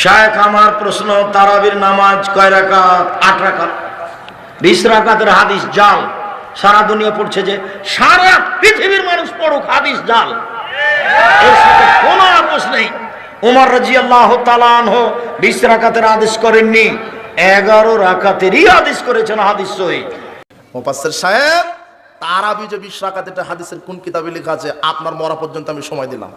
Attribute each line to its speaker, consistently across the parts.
Speaker 1: শায়েখ আমার প্রশ্ন, তারাবির নামাজ কয় রাকাত? আট রাকাত। বিশ রাকাতের হাদিস জাল। সারা দুনিয়া পড়ছে যে সারা পৃথিবীর মানুষ পড়ুক হাদিস জাল। এর সাথে কোনো আপোষ নেই। উমর রাজি আল্লাহ তালানহ বিশ রাকাতের আদেশ করেননি। এগারো রাকাতেরই আদেশ করেছেন হাদিস সহি
Speaker 2: মোপাসের সাহেব, তারাবি যে বিশ রাকাত, এটা হাদিসের কোন কিতাবে লেখা আছে? আপনার মরা পর্যন্ত আমি সময় দিলাম।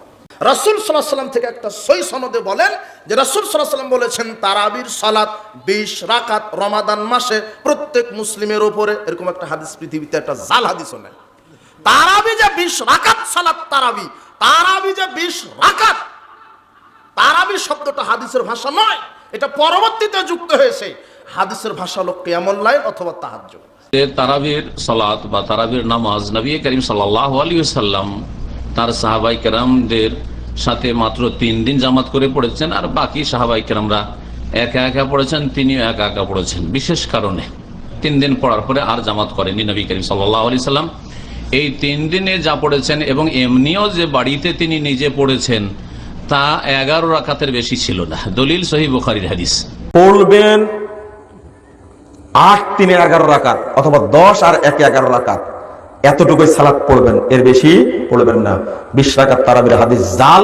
Speaker 2: রাসূল সাল্লাহ সাল্লাম থেকে একটা সই সনদে বলেন যে রাসূল সাল্লাহ সাল্লাম বলেছেন, তারাবির সালাত বিশ রাকাত রমাদান মাসে প্রত্যেক মুসলিমের ওপরে এরকম একটা হাদিস পৃথিবীতে একটা জাল হাদিসও নেই। তারাবি যে বিশ রাকাত সালাত তারাবি তারাবি যে বিশ রাকাত, তারাবি শব্দটা হাদিসের ভাষা নয়, এটা পরবর্তীতে যুক্ত হয়েছে। হাদিসের ভাষা হলো কেমন লাইন অথবা
Speaker 3: তারাবির সালাত বা তারাবির নামাজ নবী করিম সাল্লাম তার সাহাবাই কেরামদের সাথে মাত্র তিন দিন জামাত করে পড়েছেন, আর বাকি সাহাবাই কেরামরা একা একা পড়েছেন, তিনিও একা একা পড়েছেন। বিশেষ কারণে তিন দিন পড়ার পরে আর জামাত করেনি নবী করিম সাল্লাহ আলি সাল্লাম। এই তিন দিনে যা পড়েছেন এবং এমনিও যে বাড়িতে তিনি নিজে পড়েছেন, তা এগারো রাকাতের বেশি ছিল না। দলিল সহি বুখারির হাদিস।
Speaker 4: পড়বেন আট, তিনে এগারো রাকাত অথবা দশ আর একে এগারো রাকাত। এতটুকুই সালাত পড়বেন, এর বেশি পড়বেন না। বিশ রাকাত তারাবির হাদিস জাল,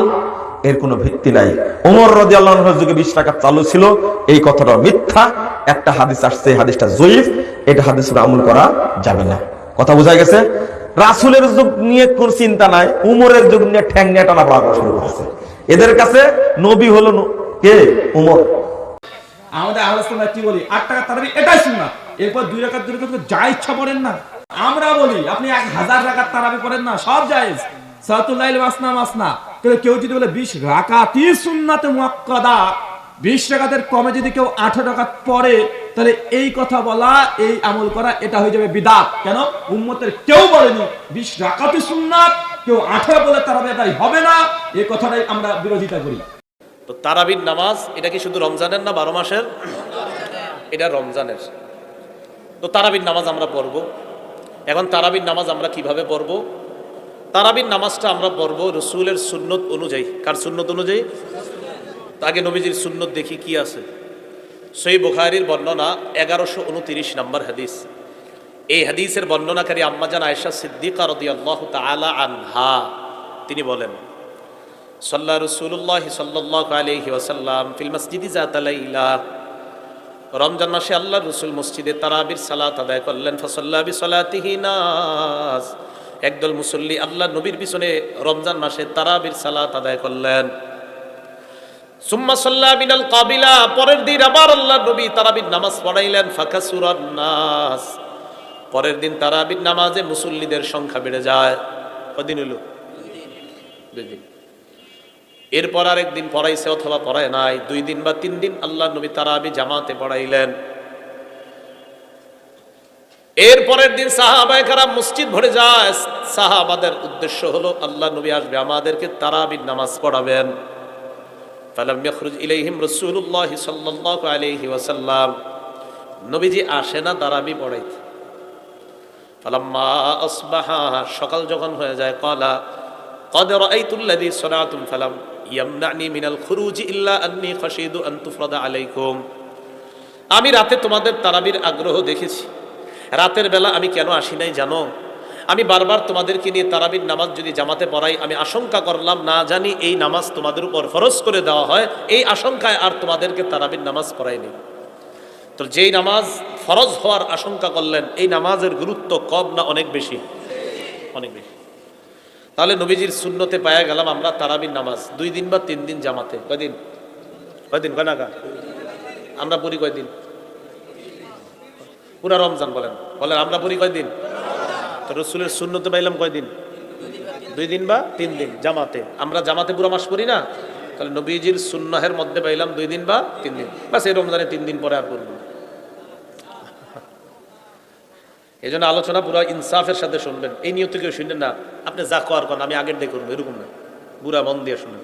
Speaker 4: এর কোনো ভিত্তি নাই। ওমর রদি আল্লাহর যুগে বিশ রাকাত চালু ছিল, এই কথাটা মিথ্যা। একটা হাদিস আসছে হাদিসটা জয়ীফ, এটা হাদিস আমল করা যাবে না। কথা বোঝা গেছে? রাসুলের যুগ নিয়ে কোন চিন্তা নাই, উমরের যুগ নিয়ে ঠ্যাং নিয়ে টানা পড়া শুরু করেছে। এদের কাছে নবী হলো কে? উমর।
Speaker 5: আমাদের আলোচনা কি বলি? আট টাকা তারাবি এটাই শুন না এরপর দুই রাকাত দুই করে যা ইচ্ছা পড়েন না। আমরা বলি, আপনি এক হাজার রাকাত তারাবি পড়েন না, সব জায়েজ। সাতুল্লাইল মাসনা মাসনা। কিন্তু কেউ যদি বলে বিশ সুন্নাতে মুয়াক্কাদা, বিশ রাকাতের কমে যদি কেউ আঠারো রাকাত পড়ে, তাহলে এই কথা বলা, এই আমল করা, এটা হয়ে যাবে বিদাত। কেন? উম্মতের কেউ বলেনি, বিশ সুন্নাত, কেউ আঠারো বলে তারাবি এটাই হবে না। এই কথাটাই আমরা বিরোধিতা করি।
Speaker 6: তো তারাবির নামাজ, এটা কি শুধু রমজানের না বারো মাসের? এটা রমজানের। তো তারাবির নামাজ আমরা পড়ব। এখন তারাবির নামাজ আমরা কীভাবে পড়ব? তারাবির নামাজটা আমরা পড়ব রসুলের সুন্নত অনুযায়ী। কার সুন্নত অনুযায়ী? তাকে নবীজির সুন্নত দেখি কি আছে। সই বুখারির বর্ণনা এগারোশো উনতিরিশ নম্বর হাদিস। এই হাদিসের বর্ণনাকারী আম্মাজান আয়েশা সিদ্দিকা রদিয়াল্লাহু তাআলা আনহা, তিনি বলেন, সাল্লা রসুল্লাহ সাল্লাহ আলহি ফিল মসজিদি জাতালাইলা রমজান মাসে আল্লাহ রসুল মসজিদে তারাবির সালাত আদায় করলেন, ফসল্লা বি সালাতিহি নাস। একদল মুসল্লি আল্লাহ নবীর পিছনে রমজান মাসে তারাবির সালাত আদায় করলেন। সুম্মা কাবিলা, পরের দিন আবার আল্লাহ নবী তারাবির নামাজ পড়াইলেন, ফাঁকাসুরান নাস। পরের দিন তারাবির নামাজে মুসল্লিদের সংখ্যা বেড়ে যায়। কদিন হলো দুই দিন। এরপর আরেকদিন পড়াইছে অথবা পড়ায় নাই, দুই দিন বা তিন দিন আল্লাহ নবী তারাবি জামাতে পড়াইলেন। এরপরের দিন সাহাবায় কারাম মসজিদ ভরে যায়। সাহাবাদের উদ্দেশ্য হলো, আল্লাহ নবী আসবে, আমাদেরকে তারাবির নামাজ পড়াবেন। ফালাম ইয়াখরুজ ইলাইহিম রাসূলুল্লাহ সাল্লাল্লাহু আলাইহি ওয়াসাল্লাম। নবীজি আসে না তারাবি পড়াইতে। ফালাম্মা আসবাহা, সকাল যখন হয়ে যায় কলা কদ রাআইতুল্লাযী সালাতুম, ফালাম আন্নি আলাইকুম। আমি রাতে তোমাদের তারাবির আগ্রহ দেখেছি। রাতের বেলা আমি কেন আসি নাই জানো? আমি বারবার তোমাদেরকে নিয়ে তারাবির নামাজ যদি জামাতে পড়াই, আমি আশঙ্কা করলাম, না জানি এই নামাজ তোমাদের উপর ফরজ করে দেওয়া হয়। এই আশঙ্কায় আর তোমাদেরকে তারাবির নামাজ পড়াইনি। তো যেই নামাজ ফরজ হওয়ার আশঙ্কা করলেন, এই নামাজের গুরুত্ব কম না অনেক বেশি? অনেক বেশি। তাহলে নবীজির শূন্যতে পায়া গেলাম আমরা তারাবির নামাজ। দুই দিন বা তিন দিন জামাতে। কয়দিন কয়দিন কয় নাগা আমরা পড়ি কয়দিন পুরা রমজান বলেন। বলেন আমরা পড়ি কয়দিন তো রসুলের শূন্যতে পাইলাম কয়দিন দুই দিন বা তিন দিন জামাতে। আমরা জামাতে পুরো মাস পড়ি না? তাহলে নবীজির সুন্নাহের মধ্যে পাইলাম দুই দিন বা তিন দিন। বাস এই রমজানে তিন দিন পরে আর পড়ব না। এই জন্য আলোচনা পুরো ইনসাফের সাথে শুনবেন। এই নিয়ত কেউ শুনবেন না, আপনি যা কর করেন, আমি আগের দিয়ে করব, এরকম না। বুড়া মন দিয়ে শুনেন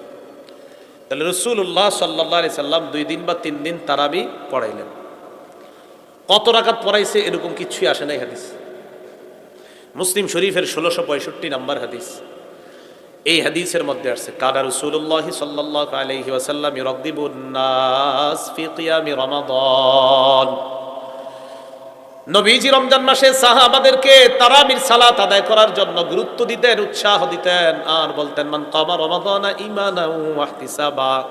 Speaker 6: তাহলে রসুল্লাহ সাল্লাহ সাল্লাম দুই দিন বা তিন দিন তারাবি পড়াইলেন। কত রাকাত পড়াইছে, এরকম কিছুই আসে নাই হাদিস। মুসলিম শরীফের ষোলোশো পঁয়ষট্টি নাম্বার হাদিস। এই হাদিসের মধ্যে আসছে, কানা রাসূলুল্লাহি সাল্লাল্লাহু আলাইহি ওয়াসাল্লাম ইরাগদিবুন নাস ফি কিয়ামি রমাদান। নবীজি রমজান মাসে সাহাবাদেরকে তারাবির সালাত আদায় করার জন্য গুরুত্ব দিতেন, উৎসাহ দিতেন আর বলতেন, মান কামা রমাদানা ঈমানাও ওয়া ইহতিসাবা।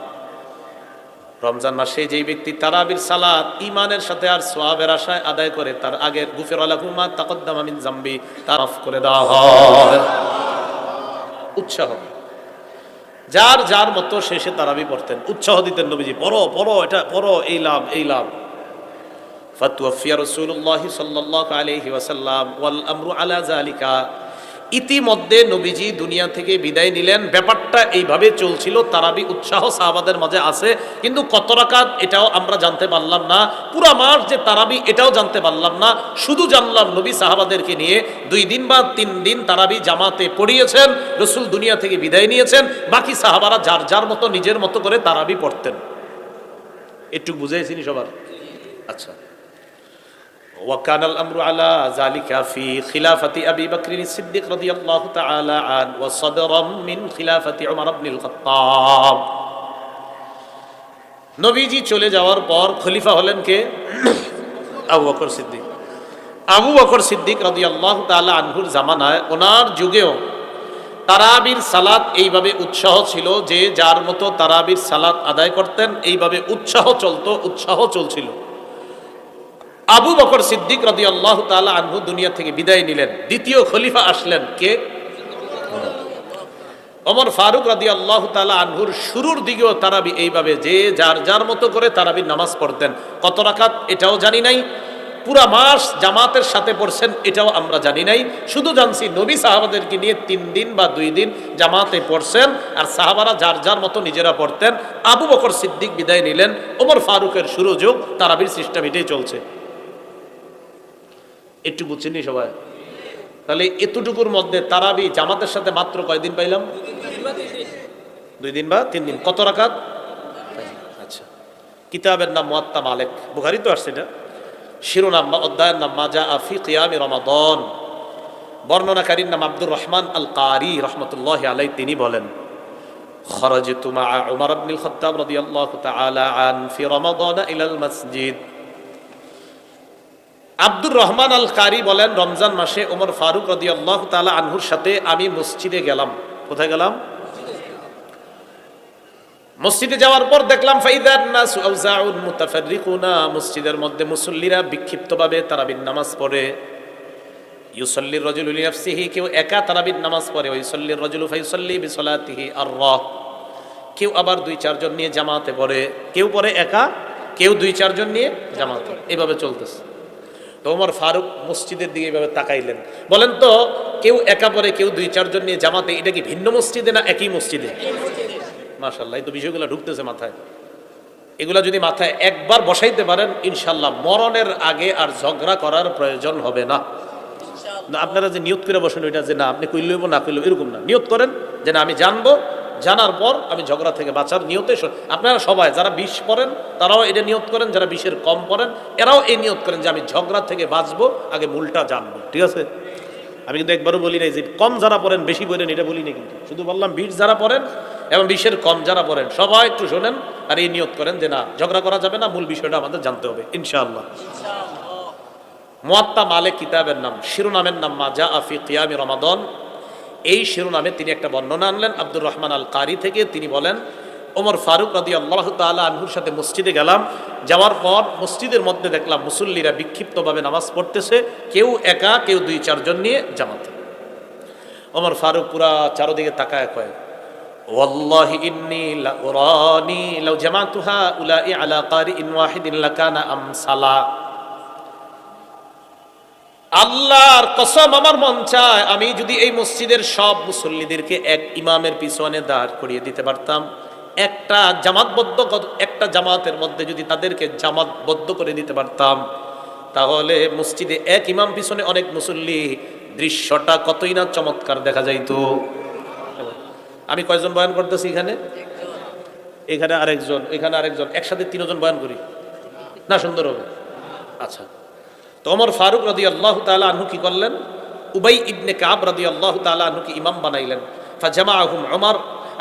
Speaker 6: রমজান মাসে যেই ব্যক্তি তারাবির সালাত ইমানের সাথে আর সোয়াবের আশায় আদায় করে, তার আগের গুফির আলাহুমা তাকদ্দামা মিন জাম্বি, তার অফ করে দেওয়া হয়। উৎসাহ। যার যার মতো শেষে তারাবি পড়তেন। উৎসাহ দিতেন নবীজি, পড়ো পড়ো, এটা, পড়ো, এই লাভ এই লাভ। ফাতুয়াফিয়া রসুল্লাহ সাল্লাহ আলহি ওয়াসাল্লাম ওয়াল আমরু আলা জালিকা ইতিমধ্যে নবীজি দুনিয়া থেকে বিদায় নিলেন। ব্যাপারটা এইভাবে চলছিল, তারাবি উৎসাহ সাহাবাদের মাঝে আছে, কিন্তু কত রাকাত এটাও আমরা জানতে পারলাম না। পুরা মাস যে তারাবি এটাও জানতে পারলাম না। শুধু জানলাম নবী সাহাবাদেরকে নিয়ে দুই দিন বা তিন দিন তারাবি জামাতে পড়িয়েছেন, রসুল দুনিয়া থেকে বিদায় নিয়েছেন, বাকি সাহাবারা যার যার মতো নিজের মতো করে তারাবি পড়তেন। একটু বুঝেছিনি সবার? আচ্ছা। وكان الأمر على ذلك في خلافة أبي بكر الصديق رضي الله تعالى عنه وصدرا من خلافة عمر بن الخطاب নবীজি চলে যাওয়ার পর খলিফা হলেন কে আবু বকর সিদ্দিক আবু বকর সিদ্দিক রদি আল্লাহ তালা আনহুর জামানায় ওনার যুগেও তারাবির সালাত এইভাবে উৎসাহ ছিল যে যার মতো তারাবির সালাত আদায় করতেন এইভাবে উৎসাহ চলতো উৎসাহ চলছিল আবু বকর সিদ্দিক রদি আল্লাহ তালা আনহু দুনিয়া থেকে বিদায় নিলেন। দ্বিতীয় খলিফা আসলেন কে? ওমর ফারুক রাদি আল্লাহ তালা আনহুর শুরুর দিকেও তারাবি এইভাবে, যে যার যার মতো করে তারাবির নামাজ পড়তেন। কত রাখাত এটাও জানি নাই। পুরা মাস জামাতের সাথে পড়ছেন, এটাও আমরা জানি নাই। শুধু জানছি নবী সাহাবাদেরকে নিয়ে তিন দিন বা দুই দিন জামাতে পড়ছেন আর সাহাবারা যার যার মতো নিজেরা পড়তেন। আবু বকর সিদ্দিক বিদায় নিলেন। ওমর ফারুকের শুরু যুগ তারাবির সিস্টেম এটাই চলছে। একটু বুঝছেনি সবাই তাহলে এতটুকুর মধ্যে তারাবি জামাতের সাথে মাত্র কয়দিন পাইলাম দুই দিন বা তিন দিন কত রাকাত আচ্ছা কিতাবের নাম মোয়াত্তা মালেক বুখারি তো আসছে এটা শিরোনাম বা অধ্যায়ের নাম মাজা আফি কিয়ামি রমাদন বর্ণনাকারীর নাম আব্দুর রহমান আল কারি রহমতুল্লাহ আলাই তিনি বলেন خرجت مع عمر بن الخطاب رضي الله تعالى عنه في رمضان إلى المسجد আব্দুর রহমান আল কারি বলেন, রমজান মাসে ওমর ফারুক রদি আল্লাহ তালা আনহুর সাথে আমি মসজিদে গেলাম। কোথায় গেলাম? মসজিদে যাওয়ার পর দেখলাম, ফাইদার নাস মসজিদের মধ্যে মুসল্লিরা বিক্ষিপ্তভাবে তারাবির নামাজ পড়ে। ইউসল্লির রজুল লিনাফসিহি, কেউ একা তারাবির নামাজ পড়ে। ওই সল্লির রজুল ফাইসল্লি বিসলাতিহি আর রহ কেউ আবার দুই চারজন নিয়ে জামাতে পড়ে। কেউ পড়ে একা, কেউ দুই চারজন নিয়ে জামাতে। এভাবে চলতেছে। ওমর ফারুক মসজিদের দিকে এভাবে তাকাইলেন। বলেন তো কেউ একা পরে কেউ দুই চারজন নিয়ে জামাতে এটা কি ভিন্ন মসজিদে না একই মসজিদে? মাশাল্লাহ এই তো বিষয়গুলো ঢুকতেছে মাথায়। এগুলা যদি মাথায় একবার বসাইতে পারেন ইনশাল্লাহ মরণের আগে আর ঝগড়া করার প্রয়োজন হবে না। না আপনারা যে নিয়োগ করে বসেন ওইটা যে না আপনি কইলেব না কইলেব এরকম না। নিয়োগ করেন যে না আমি জানব জানার পর আমি ঝগড়া থেকে বাঁচার নিয়তে আপনারা সবাই যারা বিষ পড়েন, তারাও এটা নিয়ত করেন, যারা বিষের কম পড়েন, এরাও এই নিয়ত করেন যে আমি ঝগড়া থেকে বাঁচবো, আগে মূলটা জানব। ঠিক আছে? আমি কিন্তু একবারও বলি নাই যে কম যারা পড়েন, বেশি পড়েন, এটা বলি না কিন্তু। শুধু বললাম বিষ যারা পড়েন এবং বিষের কম যারা পড়েন, সবাই একটু শোনেন আর এই নিয়ত করেন যে না, ঝগড়া করা যাবে না, মূল বিষয়টা আমাদের জানতে হবে, ইনশাআল্লাহ। মোয়াত্তা মালিক কিতাবের নাম, শিরোনামের নাম মাজা আফি কিয়ামি রমাদন এই শিরোনামে তিনি একটা বর্ণনা আনলেন আব্দুর রহমান আল কারি থেকে তিনি বলেন ওমর ফারুক রাদি আল্লাহ তালা আনহুর সাথে মসজিদে গেলাম যাওয়ার পর মসজিদের মধ্যে দেখলাম মুসল্লিরা বিক্ষিপ্তভাবে নামাজ পড়তেছে কেউ একা কেউ দুই চারজন নিয়ে জামাতে ওমর ফারুক পুরা চারোদিকে তাকায় কয় والله إني لأراني لو جمعت هؤلاء على قارئ واحد لكان أمثلا আল্লাহর কসম আমার মন চায় আমি যদি এই মসজিদের সব মুসল্লিদেরকে এক ইমামের পিছনে দাঁড় করিয়ে দিতে পারতাম। একটা জামাতবদ্ধ একটা জামাতের মধ্যে যদি তাদেরকে জামাতবদ্ধ করে দিতে পারতাম, তাহলে মসজিদে এক ইমাম পিছনে অনেক মুসল্লি দৃশ্যটা কতই না চমৎকার দেখা যাইতো। আমি কয়জন বয়ান করতেছি এখানে? এখানে আরেকজন এখানে আরেকজন। একসাথে তিনজন বয়ান করি। না, সুন্দর হবে। আচ্ছা। তো ওমর ফারুক রাদি আল্লাহ তালা আনহু কি করলেন? উবাই ইবনে কাব রাদি আল্লাহ তালা আনহুকে ইমাম বানাইলেন। ফাজামাহুম ওমর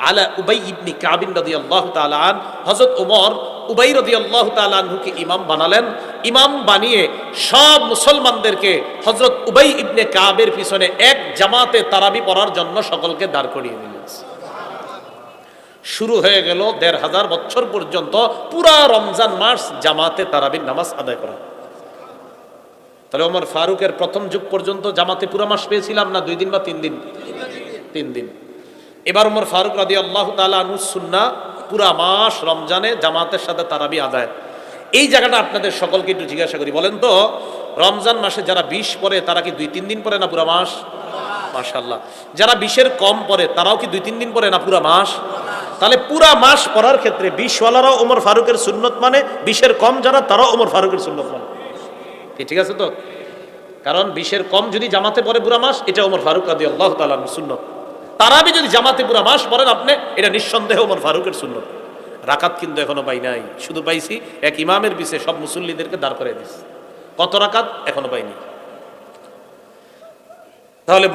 Speaker 6: আলা উবাই ইবনি কাবিন রাদিয়াল্লাহু তাআলা আন। হযরত ওমর উবাই রাদিয়াল্লাহু তাআলা আনহুকে ইমাম বানালেন। ইমাম বানিয়ে সব মুসলমানদেরকে হযরত উবাই ইবনে কাবের পিছনে এক জামাতে তারাবি পড়ার জন্য সকলকে দাঁড় করিয়ে দিলেন। শুরু হয়ে গেল দেড় হাজার বছর পর্যন্ত পুরা রমজান মাস জামাতে তারাবির নামাজ আদায় করা। তাহলে ওমর ফারুকের প্রথম যুগ পর্যন্ত জামাতে পুরা মাস পেয়েছিলাম না? দুই দিন বা তিন দিন? তিন দিন। এবার ওমর ফারুক রাদি আল্লাহ তালা সুন্না পুরা মাস রমজানে জামাতের সাথে তারাবি আদায়। এই জায়গাটা আপনাদের সকলকে একটু জিজ্ঞাসা করি, বলেন তো, রমজান মাসে যারা বিশ পরে, তারা কি দুই তিন দিন পরে না পুরা মাস? মাশাল্লাহ যারা বিশের কম পরে, তারাও কি দুই তিন দিন পরে না পুরা মাস? তাহলে পুরা মাস পড়ার ক্ষেত্রে বিশওয়ালারাও ওমর ফারুকের সুন্নত মানে বিশের কম যারা, তারাও ওমর ফারুকের সুন্নত মানে। ঠিক আছে তো? কারণ বিশের কম যদি জামাতে পরে বুড়া মাস, এটা ওমর ফারুক আদি আল্লাহ তালার সুন্নত। তারাবি যদি জামাতে বুড়া মাস পড়েন আপনি, এটা নিঃসন্দেহে ওমর ফারুকের শূন্য রাকাত কিন্তু এখনও পাই নাই। শুধু পাইছি, এক ইমামের বিষে সব মুসল্লিদেরকে দাঁড় করে দিস কত রাকাত? এখনও পাইনি। তাহলে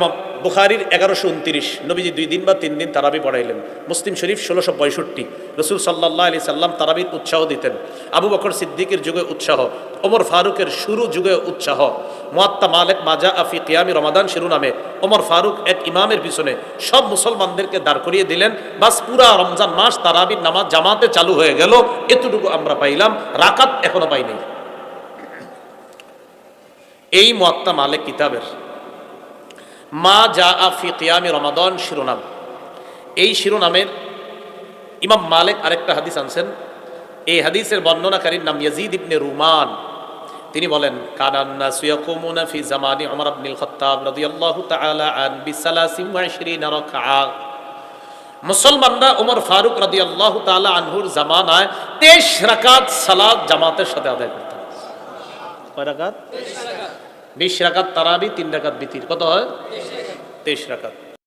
Speaker 6: বুখারির এগারোশো উনত্রিশ। নবীজি দুই দিন বা তিন দিন তারাবি পড়াইলেন। মুসলিম শরীফ ষোলোশো পঁয়ষট্টি। রসুল সাল্লাহ আলি সাল্লাম তারাবির উৎসাহ দিতেন। আবু বকর সিদ্দিকের যুগে উৎসাহ, ওমর ফারুকের শুরু যুগে উৎসাহ। মোয়াত্তা মালেক মাজা আফি কিয়ামি রমাদান শিরোনামে ওমর ফারুক এক ইমামের পিছনে সব মুসলমানদেরকে দাঁড় করিয়ে দিলেন। বাস পুরা রমজান মাস তারাবির নামাজ জামাতে চালু হয়ে গেল। এতটুকু আমরা পাইলাম, রাকাত এখনও পাইনি। এই মোয়াত্তা মালেক কিতাবের মা যা আফি কিয়ামি রমাদন শিরোনাম। এই শিরোনামের ইমাম মালিক আরেকটা হাদিস আনছেন। এই হাদিসের বর্ণনাকারীর নাম ইয়াজিদ ইবনে রুমান। তিনি বলেন কানান্না সুয়াকুমুনা ফি জামানি ওমর ইবনুল খাত্তাব রাদিয়াল্লাহু তাআলা আন বিসালাসিন ওয়া ইশরিনা রাকআ। মুসলমানরা ওমর ফারুক রাদিয়াল্লাহু তাআলা আনহুর জামানায় 23 রাকাত সালাত জামাতের সাথে আদায় করতেন। কয় রাকাত। বিশ রাকাত তারাবি তিন রাকাত বিতির। কত হয়? তেইশ রাকাত।